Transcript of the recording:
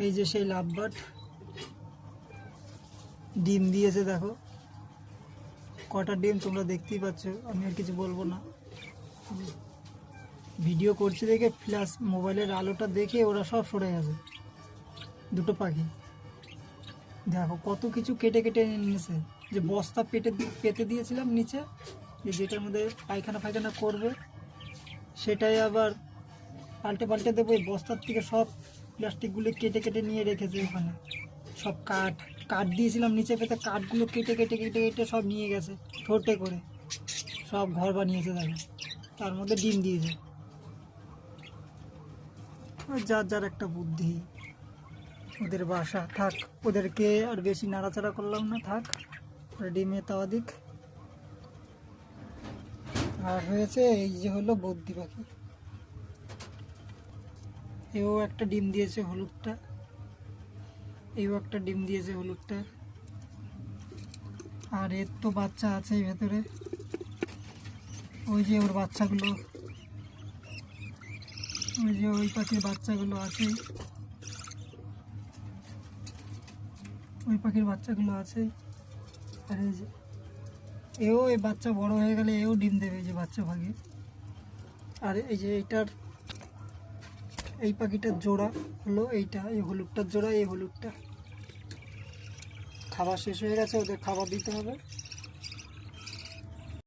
এই যে সেই লাভবাট ডিম দিয়েছে, দেখো। কটা ডিম তোমরা দেখতেই পাচ্ছ, আমি আর কিছু বলব না। ভিডিও করছি দেখে, প্লাস মোবাইলের আলোটা দেখে ওরা সব সরে গেছে। দুটো পাখি। দেখো, কত কিছু কেটে কেটে নিয়েছে যে বস্তা পেটে পেতে দিয়েছিলাম নিচে, যে যেটার মধ্যে পায়খানা ফায়খানা করবে, সেটাই আবার পাল্টে পাল্টে দেবো এই বস্তার থেকে সব প্লাস্টিকগুলো কেটে কেটে নিয়ে রেখেছে ওখানে। সব কাঠ কাঠ দিয়েছিলাম নিচে পেতে, কাঠগুলো কেটে কেটে কেটে কেটে সব নিয়ে গেছে, ঠোঁটে করে। সব ঘর বানিয়েছে দেখো তার মধ্যে ডিম দিয়েছে। যার যার একটা বুদ্ধি। ওদের বাসা, থাক। ওদেরকে আর বেশি নাড়াচাড়া করলাম না, থাক। ডিমে তাওয়া দিক। আর হয়েছে এই যে হলো বদ্যি পাখি। এও একটা ডিম দিয়েছে হলুদটা। এও একটা ডিম দিয়েছে হলুদটা। আর এর তো বাচ্চা আছে ভেতরে। ওই যে ওর বাচ্চাগুলো। ওই যে ওই পাখির বাচ্চাগুলো আছে। ওই পাখির বাচ্চাগুলো আছে। আর এই যে এও এই বাচ্চা বড় হয়ে গেলে এও ডিম দেবে যে বাচ্চা পাখি আর এই যে এইটার এই পাখিটার জোড়া হলো এইটা, এই হলুদটার জোড়া, এই হলুদটা। খাবার শেষ হয়ে গেছে, ওদের খাবার দিতে হবে।